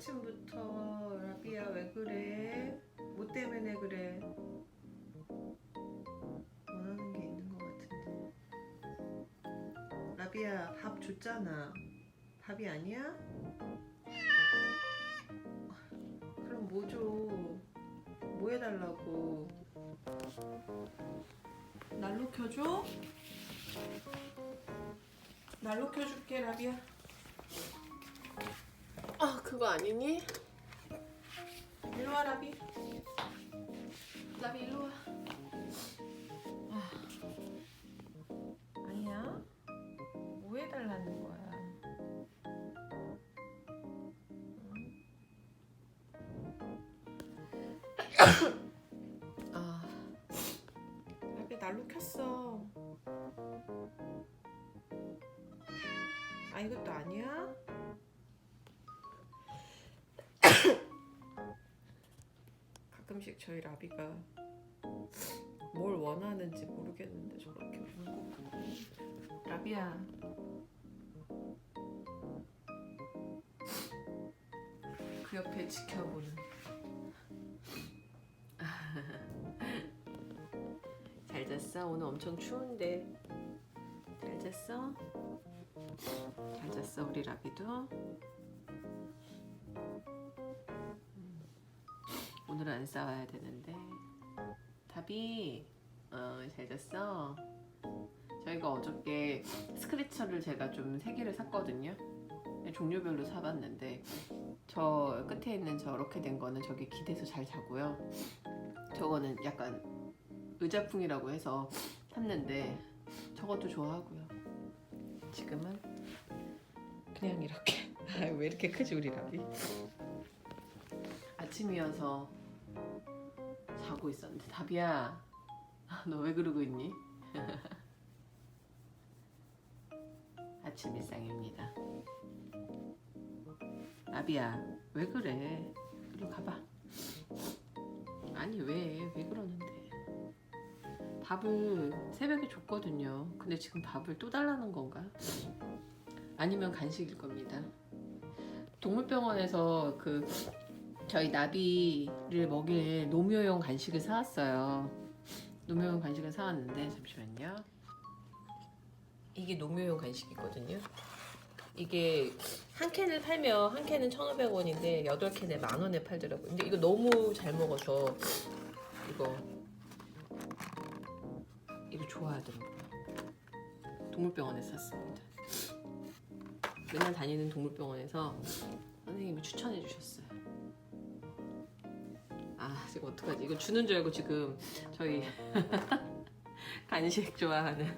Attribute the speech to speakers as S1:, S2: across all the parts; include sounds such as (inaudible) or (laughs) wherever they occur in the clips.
S1: 아침부터 라비야 왜 그래? 뭐 때문에 그래? 원하는 게 있는 것 같은데. 라비야 밥 줬잖아. 밥이 아니야? 그럼 뭐 줘? 뭐 해달라고? 난로 켜줘? 난로 켜줄게 라비야.
S2: 아 그거 아니니?
S1: 일로 와 라비.
S2: 나비 일로 와.
S1: 아니야. 뭐 해달라는 거야? (coughs)
S2: 아
S1: 라비 난로 켰어. 아 이것도 아니야? 가끔씩 저희 라비가 뭘 원하는지 모르겠는데 저렇게 울고 라비야 그 옆에 지켜보는 (laughs) 잘 잤어? 오늘 엄청 추운데 잘 잤어? 잘 잤어 우리 라비도? 음. 오늘은 안 싸워야 되는데 답이 어, 잘 잤어? 저희가 어저께 스크래처를 제가 좀 세 개를 샀거든요 종류별로 사봤는데 저 끝에 있는 저렇게 된 거는 저기 기대서 잘 자고요 저거는 약간 의자풍이라고 해서 샀는데 저것도 좋아하고요. 지금은 그냥 이렇게 (laughs) 아, 왜 이렇게 크지 우리 라비? 아침이어서 자고 있었는데 답이야 너 왜 그러고 있니? (laughs) 아침 일상입니다. 라비야 왜 그래? 이리 가봐. 아니 왜 왜 그러는데? 밥을 새벽에 줬거든요. 근데 지금 밥을 또 달라는 건가? 아니면 간식일 겁니다. 동물병원에서 그 저희 나비를 먹일 노묘용 간식을 사왔어요. 노묘용 간식을 사왔는데 잠시만요. 이게 노묘용 간식이거든요. 이게 한 캔을 팔면 한 캔은 1,500원인데 8캔에 만 원에 팔더라고요. 근데 이거 너무 잘 먹어서 이거 이거 좋아하더라고요. 동물병원에서 샀습니다. 맨날 다니는 동물병원에서 선생님이 추천해 주셨어요. 아 지금 어떡하지? 이거 주는 줄 알고 지금 저희 (laughs) 간식 좋아하는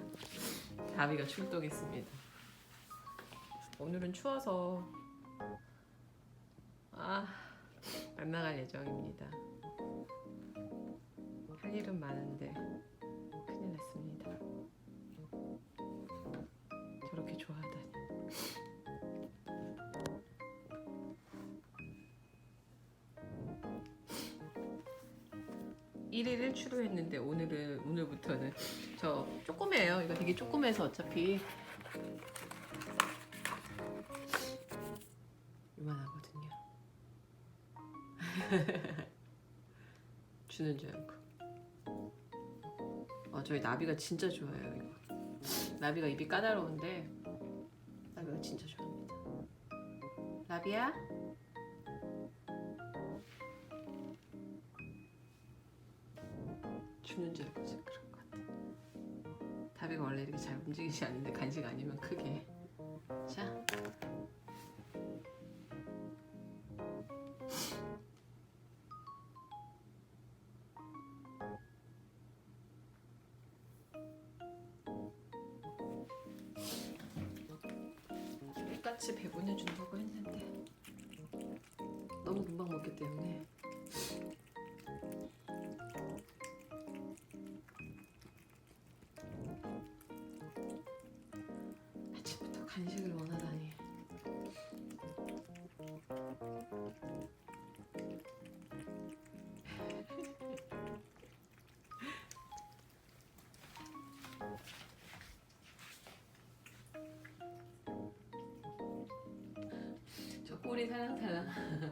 S1: 다비가 출동했습니다. 오늘은 추워서 아안 나갈 예정입니다. 할 일은 많은데 1일을 추루했는데 오늘은 오늘부터는 저 조금이에요. 이거 되게 조금해서 어차피 이만하거든요. (laughs) 주는 줄 알고. 아 저희 나비가 진짜 좋아요 이거. 나비가 입이 까다로운데 나비가 진짜 좋아합니다. 나비야? 주는 줄 알고 지금 그런 것 같아. 다비가 원래 이렇게 잘 움직이지 않는데 간식 아니면 크게. 자. 똑같이 배분해 준다고 했는데 너무 금방 먹기 때문에 간식을 원하다니 (laughs) 저 꼬리 살랑살랑. (laughs)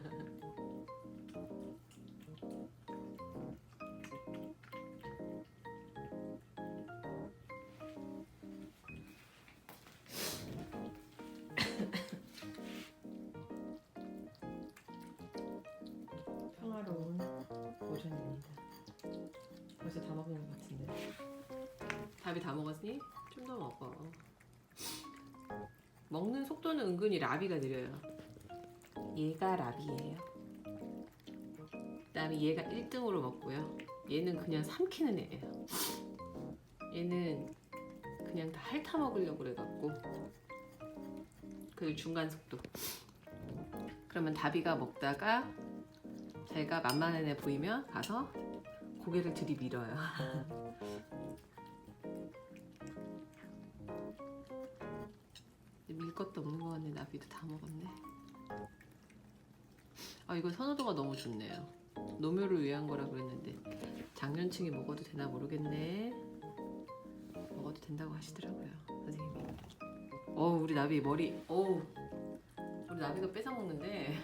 S1: 벌써 다 먹은 것 같은데. 답이 다 먹었니? 좀 더 먹어. 먹는 속도는 은근히 라비가 느려요. 얘가 라비예요. 그다음에 얘가 1등으로 먹고요. 얘는 그냥 삼키는 애예요. 얘는 그냥 다 핥아 먹으려고 그래갖고 그 중간 속도. 그러면 다비가 먹다가 제가 만만한 애 보이면 가서 고개를 들이밀어요. 밀 것도 없는 것 같네. 나비도 다 먹었네. 아 이거 선호도가 너무 좋네요. 노묘를 위한 거라 그랬는데 장년층이 먹어도 되나 모르겠네. 먹어도 된다고 하시더라고요 선생님이. 어 우리 나비 머리. 어 우리 나비가 뺏어 먹는데.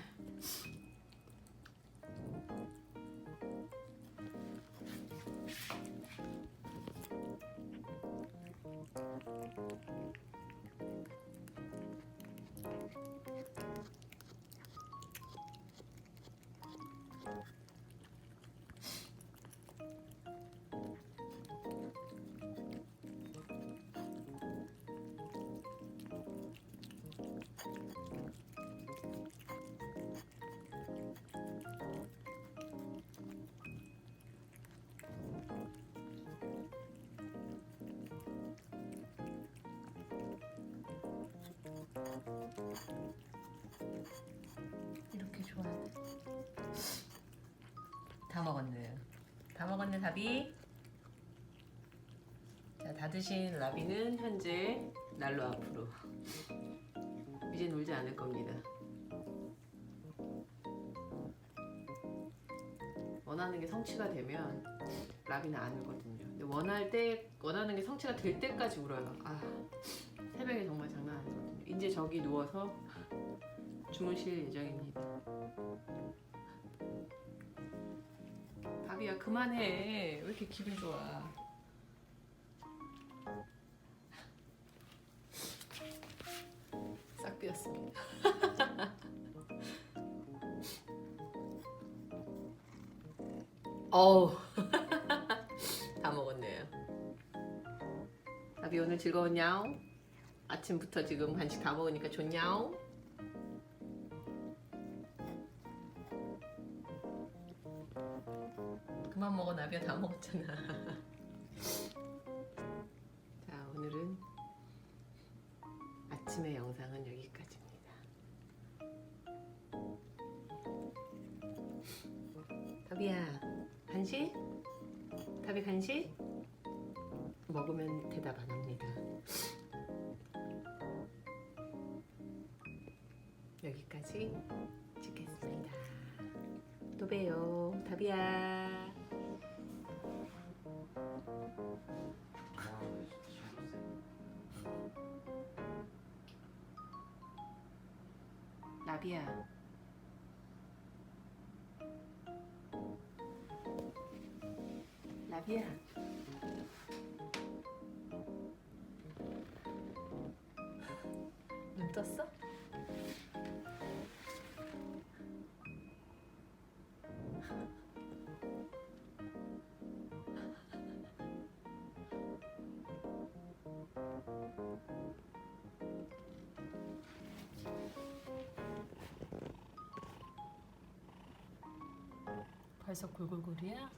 S1: 다 먹었네. 다 먹었네, 답이. 자, 다 드신 라비는 현재 날로 앞으로. 이제 놀지 않을 겁니다. 원하는 게 성취가 되면 라비는 안 울거든요. 근데 원할 때 원하는 게 성취가 될 때까지 울어요. 아 새벽에 정말 장난 아니거든요. 이제 저기 누워서 주무실 예정입니다. 바비야 그만해. 왜 이렇게 기분 좋아? 싹 비었습니다. (laughs) 어우 (laughs) 다 먹었네요. 바비 오늘 즐거웠냐? 아침부터 지금 간식 다 먹으니까 좋냐? 나비야 다 먹었잖아. (laughs) 자 오늘은 아침의 영상은 여기까지입니다. 다비야 간식? 다비 간식? 먹으면 대답 안 합니다. 여기까지 찍겠습니다. 또 봬요. 다비야. 나비야. 나비야. 눈 떴어? 벌써 골골골이야?